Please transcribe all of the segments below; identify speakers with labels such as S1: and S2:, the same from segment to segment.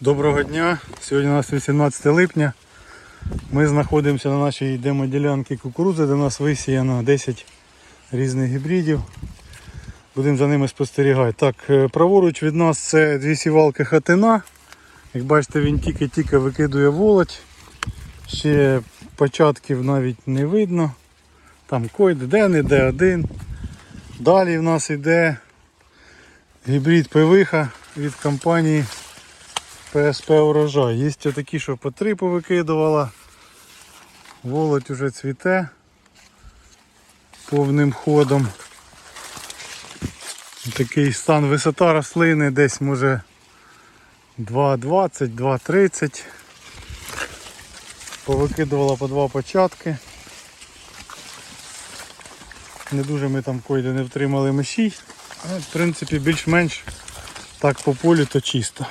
S1: Доброго дня! Сьогодні у нас 18 липня. Ми знаходимося на нашій демоділянці кукурудзи, де у нас висіяно 10 різних гібридів. Будемо за ними спостерігати. Так, е, праворуч від нас це дві сівалки хатина. Як бачите, він тільки-тільки викидує волоть. Ще початків навіть не видно. Там койде, де не де один. Далі в нас йде гібрид пивиха від компанії ПСП урожай. Є такі, що по три повикидувала. Волоть уже цвіте повним ходом. Такий стан висота рослини десь може 2,20, 2,30. Повикидувала по два початки. Не дуже ми там койде не втримали мишій. Але, в принципі, більш-менш так по полю то чисто.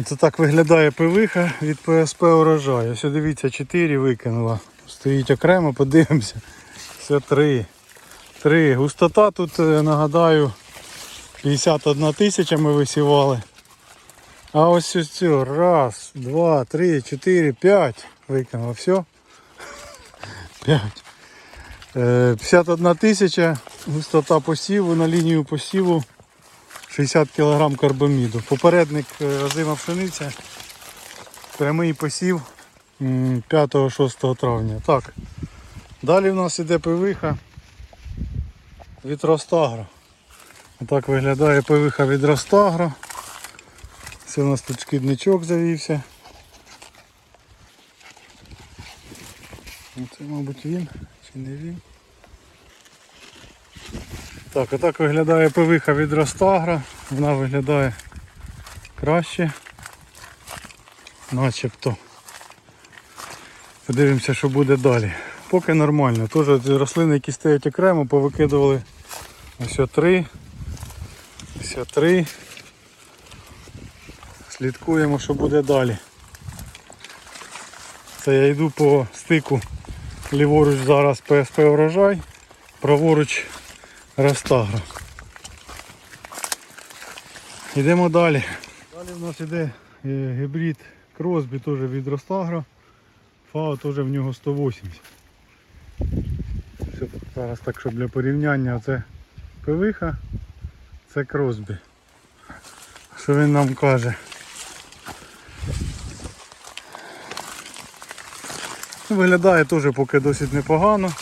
S1: Оце так виглядає пивиха від ПСП урожай. Ось дивіться, 4 викинула. Стоїть окремо, подивимося. Все 3. 3. Густота тут, е, нагадаю, 51 тисяча ми висівали. А ось ось цю. Раз, два, три, чотири, п'ять. Викинула. Все. 5. 51 тисяча. Густота посіву на лінію посіву 60 кг карбаміду. Попередник е, озима пшениця. Прямий посів 5-6 травня. Так. Далі в нас іде пивиха від Ростагро. Отак виглядає пивиха від Ростагро. Це у нас тут шкідничок завівся. Це, мабуть, він чи не він. Так, отак виглядає пивиха від Ростагра. Вона виглядає краще. Начебто. Подивимося, що буде далі. Поки нормально. Теж рослини, які стоять окремо, повикидували ось три. Ось три. Слідкуємо, що буде далі. Це я йду по стику ліворуч зараз ПСП урожай, праворуч Ростагро. Йдемо далі. Далі в нас йде е, гібрид Кросбі теж від Ростагро. ФАО теж в нього 180. Все, зараз так, щоб для порівняння це пивиха, це Кросбі. Що він нам каже? Виглядає теж поки досить непогано.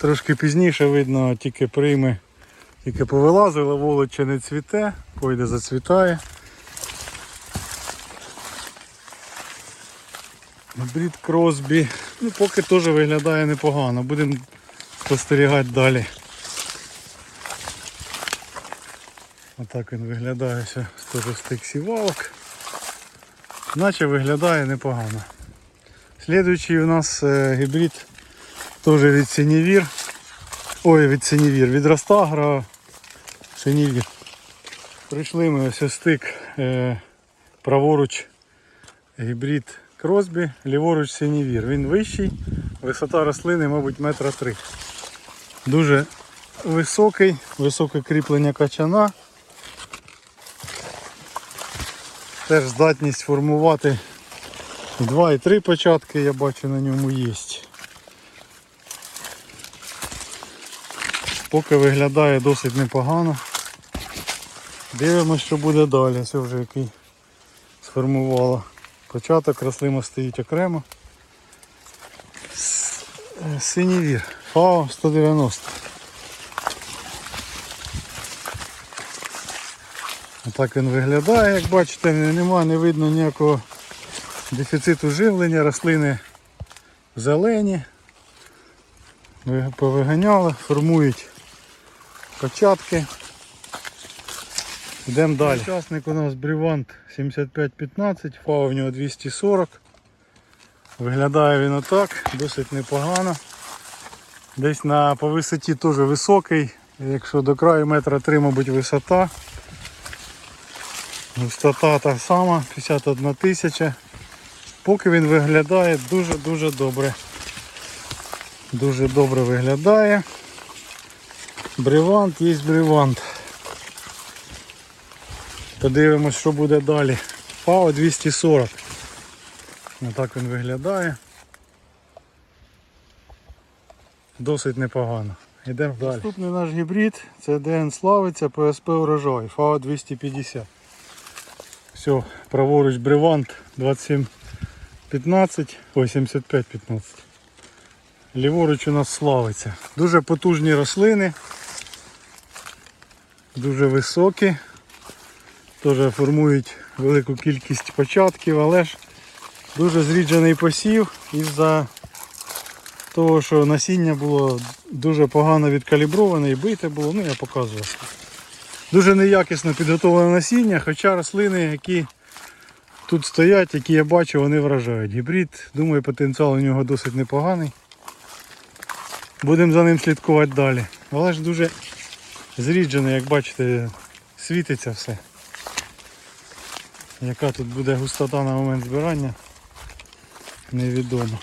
S1: Трошки пізніше видно, тільки прийми, тільки повилазила, волочь не цвіте, пойде зацвітає. Брід Кросбі. Ну, поки теж виглядає непогано. Будемо спостерігати далі. Отак він виглядає ще теж з тих сівалок. Наче виглядає непогано. Слідуючий у нас е, гібрид теж від Синівір. Ой, від Синівір, від Ростагра Синівір. Прийшли ми ось стик е, праворуч гібрид Кросбі, ліворуч Синівір. Він вищий, висота рослини, мабуть, метра три. Дуже високий, високе кріплення качана. Теж здатність формувати Два і три початки я бачу на ньому є. Поки виглядає досить непогано. Дивимося, що буде далі. Це вже який сформувало. Початок рослина стоїть окремо. Е, Синівір. ФАО 190. Отак він виглядає, як бачите, немає, не видно ніякого дефіциту живлення, рослини зелені, повиганяли, формують початки. Йдемо далі. Учасник у нас Брівант 7515, фау в нього 240. Виглядає він отак, досить непогано. Десь на по висоті теж високий, якщо до краю метра 3, мабуть, висота. Густота та сама, 51 тисяча. Поки він виглядає дуже-дуже добре. Дуже добре виглядає. Бревант є бревант. Подивимось, що буде далі. ФАО 240. Отак він виглядає. Досить непогано. Йдемо далі. Наступний наш гібрид це ДН Славиця ПСП урожай ФАО 250. Все, праворуч Бревант 2715, ой, 7515. Ліворуч у нас славиться. Дуже потужні рослини, дуже високі. Теж формують велику кількість початків, але ж дуже зріджений посів із-за того, що насіння було дуже погано відкаліброване і бите було, ну я показував. Дуже неякісно підготовлене насіння, хоча рослини, які тут стоять, які я бачу, вони вражають. Гібрид, думаю, потенціал у нього досить непоганий. Будемо за ним слідкувати далі. Але ж дуже зріджений, як бачите, світиться все. Яка тут буде густота на момент збирання, невідомо.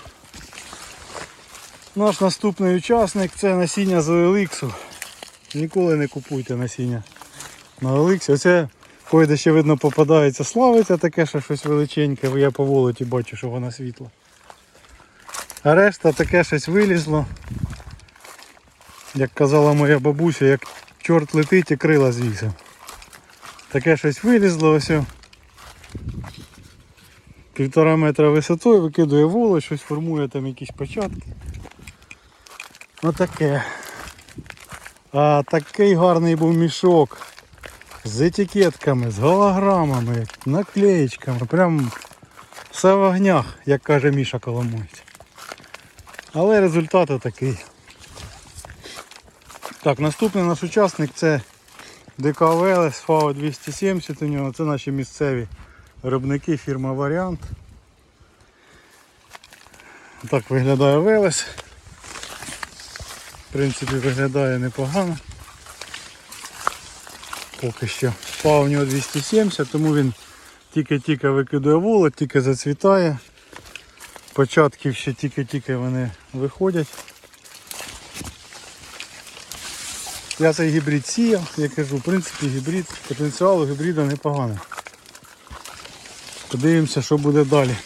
S1: Наш наступний учасник це насіння з OLX. Ніколи не купуйте насіння на OLX. Оце койде ще видно попадається славиться таке, що щось величеньке, я по волоті бачу, що вона світла. А решта таке щось вилізло. Як казала моя бабуся, як чорт летить і крила звісив. Таке щось вилізло ось. Півтора метра висотою, викидує волос, щось формує там якісь початки. Отаке. А такий гарний був мішок. З етикетками, з голограмами, наклеєчками. Прям все в огнях, як каже Міша Коломойць. Але результат такий. Так, наступний наш учасник це ДК Велес ФАО 270 у нього. Це наші місцеві виробники фірма Варіант. Так виглядає Велес. В принципі виглядає непогано. Поки що. ФАО у нього 270, тому він тільки-тільки викидує воло, тільки зацвітає. Початків ще тільки-тільки вони виходять. Я цей гібрид сіяв, я кажу, в принципі гібрид, потенціал у гібрида непоганий. Подивимося, що буде далі.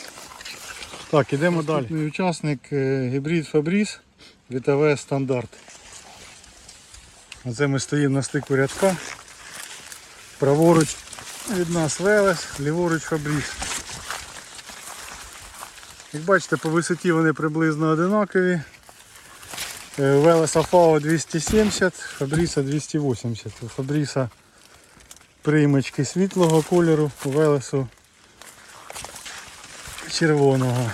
S1: Так, ідемо далі. Учасник е, гібрид Фабріс ВТВ стандарт. Оце ми стоїмо на стику рядка. Праворуч від нас Велес, ліворуч Фабріс. Як бачите, по висоті вони приблизно одинакові. Е, Велеса ФАО 270, Фабріса 280. У Фабріса приймачки світлого кольору, у Велесу червоного.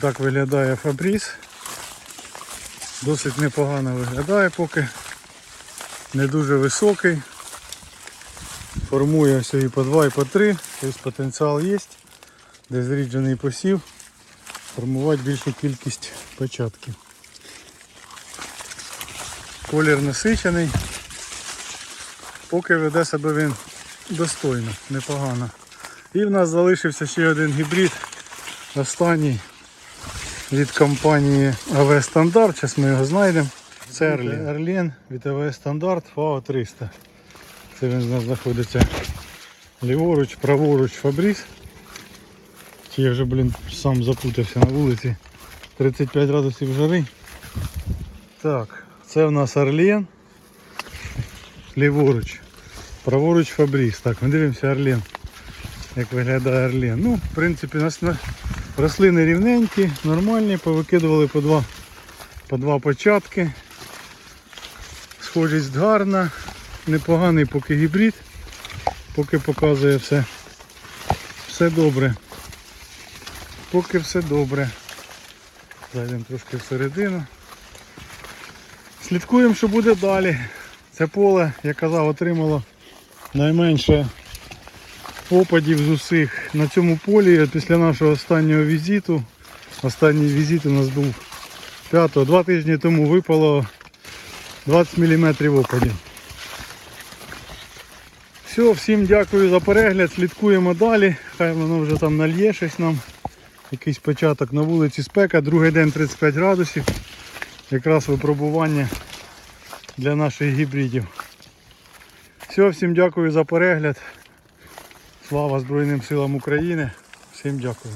S1: Так виглядає Фабріс. Досить непогано виглядає поки. Не дуже високий. Формує все і по 2, і по 3. Тобто потенціал є. Де зріджений посів. Формувати більшу кількість початків. Колір насичений. Поки веде себе він достойно, непогано. І в нас залишився ще один гібрид. Останній від компанії АВ Стандарт. Зараз ми його знайдемо. Це Ерлен. Від АВ Стандарт ФАО 300. Це він у нас знаходиться ліворуч, праворуч Фабріс. Я вже, блін, сам запутався на вулиці. 35 градусів жари. Так, це в нас Орлен. Ліворуч. Праворуч Фабріс. Так, ми дивимося Орлен. Як виглядає Орлен. Ну, в принципі, у нас на- рослини рівненькі, нормальні, повикидували по два, по два початки. Схожість гарна, непоганий поки гібрид, поки показує все. Все добре. Поки все добре. Зайдемо трошки всередину. Слідкуємо, що буде далі. Це поле, я казав, отримало найменше опадів з усіх. На цьому полі після нашого останнього візиту. Останній візит у нас був 5 два тижні тому випало 20 мм опадів. Все, всім дякую за перегляд, слідкуємо далі. Хай воно вже там нальє щось нам. Якийсь початок на вулиці спека, другий день 35 градусів. Якраз випробування для наших гібридів. Все, всім дякую за перегляд. Слава Збройним силам України. Всім дякую.